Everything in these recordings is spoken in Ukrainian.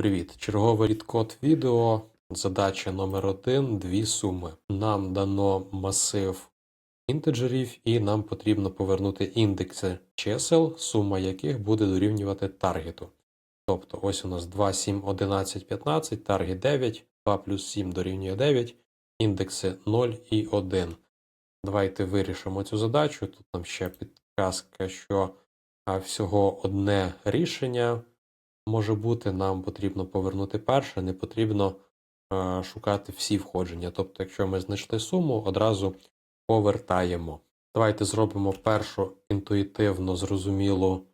Привіт! Черговий рідкод відео. Задача номер один. Дві суми. Нам дано масив інтеджерів, і нам потрібно повернути індекси чисел, сума яких буде дорівнювати таргету. Тобто, ось у нас 2, 7, 11, 15, таргет 9, 2 плюс 7 дорівнює 9, індекси 0 і 1. Давайте вирішимо цю задачу. Тут нам ще підказка, що всього одне рішення може бути, нам потрібно повернути перше, не потрібно е, шукати всі входження. Тобто, якщо ми знайшли суму, одразу повертаємо. Давайте зробимо першу інтуїтивно зрозумілу,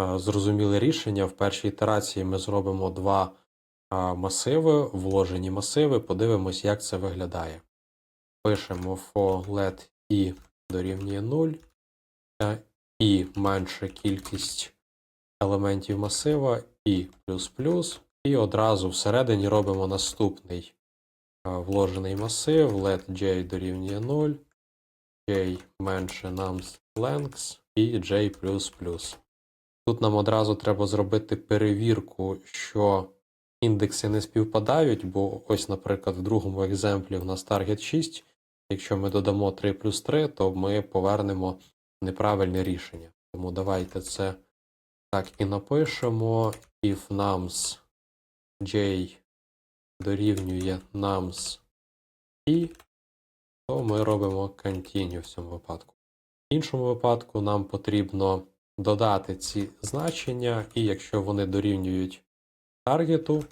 е, зрозуміле рішення. В першій ітерації ми зробимо два е, масиви, вложені масиви, подивимось, як це виглядає. Пишемо for let i дорівнює 0, е, і менша кількість елементів масива і плюс плюс, і одразу всередині робимо наступний вложений масив let j дорівнює 0, j менше nums lengths і j. Тут нам одразу треба зробити перевірку, що індекси не співпадають, бо ось, наприклад, в другому екземплі в нас target 6. Якщо ми додамо 3 плюс 3, то ми повернемо неправильне рішення. Тому давайте це так і напишемо. If nums j дорівнює nums i, то ми робимо continue в цьому випадку. В іншому випадку нам потрібно додати ці значення, і якщо вони дорівнюють таргету,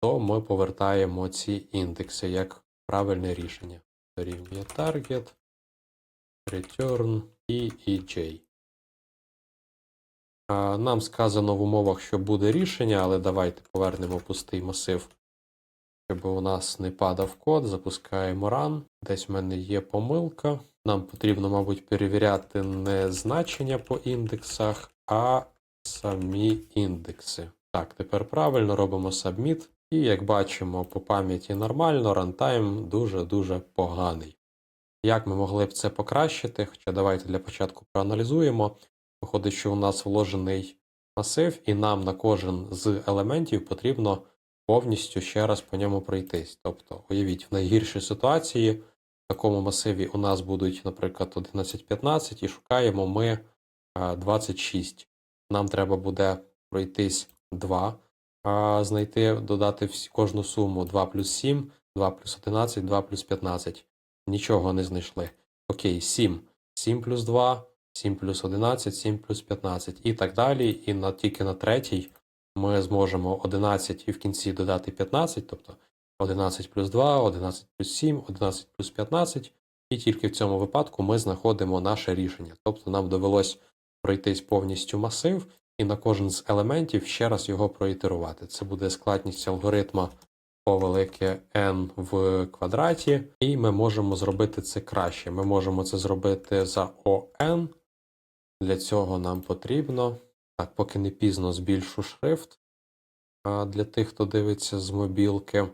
то ми повертаємо ці індекси як правильне рішення. Дорівнює target, return і ej. Нам сказано в умовах, що буде рішення, але давайте повернемо пустий масив, щоб у нас не падав код. Запускаємо run. Десь в мене є помилка. Нам потрібно, мабуть, перевіряти не значення по індексах, а самі індекси. Так, тепер правильно робимо submit. І як бачимо, по пам'яті нормально, рантайм дуже-дуже поганий. Як ми могли б це покращити? Хоча давайте для початку проаналізуємо. Виходить, що у нас вложений масив, і нам на кожен з елементів потрібно повністю ще раз по ньому пройтись. Тобто, уявіть, в найгіршій ситуації в такому масиві у нас будуть, наприклад, 11-15, і шукаємо ми 26. Нам треба буде пройтись 2, а, знайти, додати кожну суму 2 плюс 7, 2 плюс 11, 2 плюс 15. Нічого не знайшли. Окей, 7. 7 плюс 2. 7 плюс 11, 7 плюс 15 і так далі. І на, тільки на третій ми зможемо 11 і в кінці додати 15, тобто 11 плюс 2, 11 плюс 7, 11 плюс 15. І тільки в цьому випадку ми знаходимо наше рішення. Тобто нам довелось пройтись повністю масив і на кожен з елементів ще раз його проітерувати. Це буде складність алгоритма по велике n в квадраті, і ми можемо зробити це краще. Ми можемо це зробити за ON. Для цього нам потрібно. Так, поки не пізно збільшу шрифт для тих, хто дивиться з мобілки.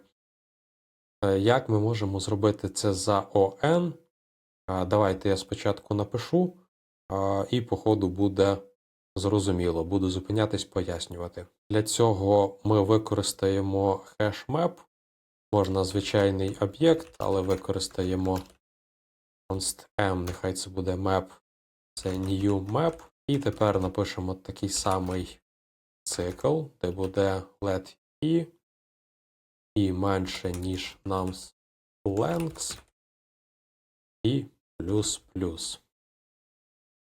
Е, Як ми можемо зробити це за ON? Давайте я спочатку напишу, і по ходу буде зрозуміло. Буду зупинятись, пояснювати. Для цього ми використаємо хешмеп. Можна звичайний об'єкт, але використаємо const m, нехай це буде map це new map. І тепер напишемо такий самий цикл, де буде let i і менше, ніж nums lengths і плюс плюс.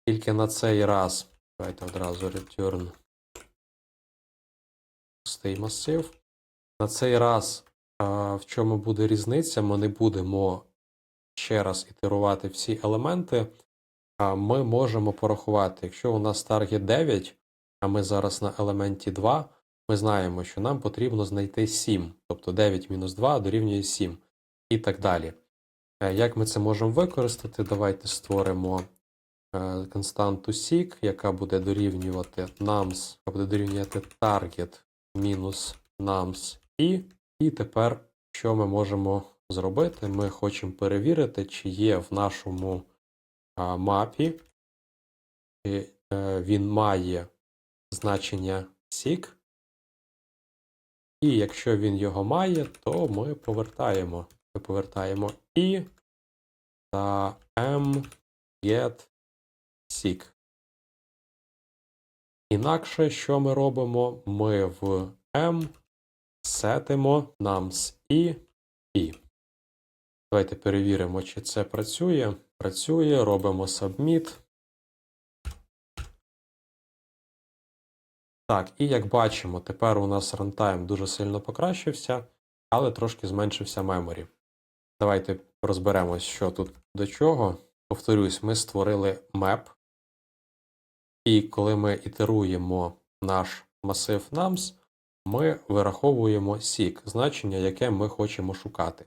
Тільки на цей раз, давайте одразу return пустий масив. На цей раз, а, в чому буде різниця, ми не будемо ще раз ітерувати всі елементи. Ми можемо порахувати, якщо у нас таргет 9, а ми зараз на елементі 2, ми знаємо, що нам потрібно знайти 7, тобто 9 мінус 2 дорівнює 7 і так далі. Е, Як ми це можемо використати? Давайте створимо е, константу seek, яка буде дорівнювати nums, буде дорівнювати target мінус nums і. І тепер, що ми можемо зробити? Ми хочемо перевірити, чи є в нашому мапі, е, він має значення seek, І якщо він його має, то ми повертаємо. Ми повертаємо і та m get seek. Інакше, що ми робимо? Ми в m сетимо nums і і. Давайте перевіримо, чи це працює. Працює, робимо submit. Так, і як бачимо, тепер у нас рантайм дуже сильно покращився, але трошки зменшився меморі. Давайте розберемось, що тут до чого. Повторюсь, ми створили map, і коли ми ітеруємо наш масив nums, ми вираховуємо seek, значення, яке ми хочемо шукати.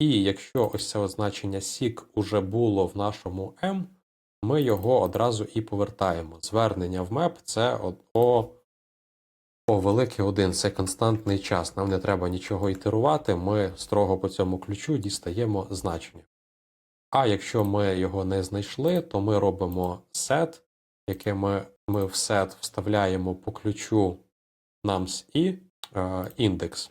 І якщо ось це от значення seek уже було в нашому m, ми його одразу і повертаємо. Звернення в map це о, о, о великий один, це константний час. Нам не треба нічого ітерувати, ми строго по цьому ключу дістаємо значення. А якщо ми його не знайшли, то ми робимо set, яке ми, ми в set вставляємо по ключу nums і е, індекс,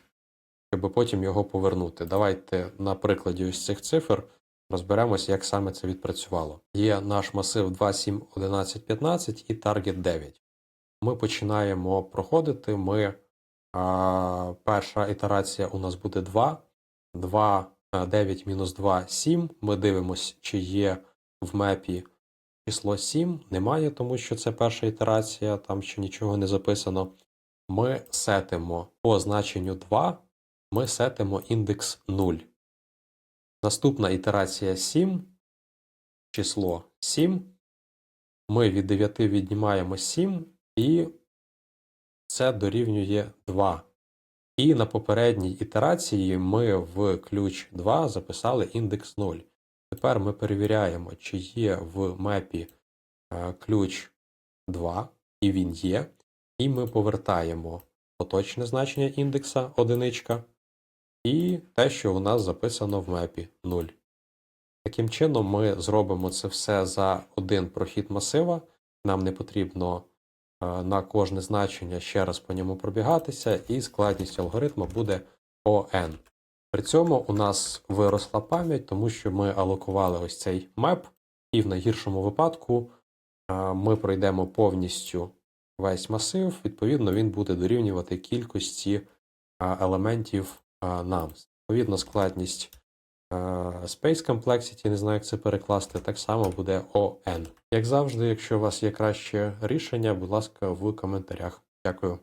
щоб потім його повернути. Давайте на прикладі ось цих цифр розберемося, як саме це відпрацювало. Є наш масив 2, 7, 11, 15 і target 9. Ми починаємо проходити. Ми, а, перша ітерація у нас буде 2. 2, 9 мінус 2 7. Ми дивимося, чи є в мепі число 7. Немає, тому що це перша ітерація, там ще нічого не записано. Ми сетимо по значенню 2, ми сетимо індекс 0. Наступна ітерація 7, число 7. Ми від 9 віднімаємо 7, і це дорівнює 2. І на попередній ітерації ми в ключ 2 записали індекс 0. Тепер ми перевіряємо, чи є в мепі е, ключ 2, і він є. І ми повертаємо поточне значення індекса одиничка і те, що у нас записано в мепі 0. Таким чином, ми зробимо це все за один прохід масива. Нам не потрібно е, на кожне значення ще раз по ньому пробігатися, і складність алгоритму буде ON. При цьому у нас виросла пам'ять, тому що ми алокували ось цей меп, і в найгіршому випадку е, ми пройдемо повністю весь масив, відповідно, він буде дорівнювати кількості е, елементів nums. Відповідно, складність Space Complexity, не знаю, як це перекласти, так само буде ON. Як завжди, якщо у вас є краще рішення, будь ласка, в коментарях. Дякую.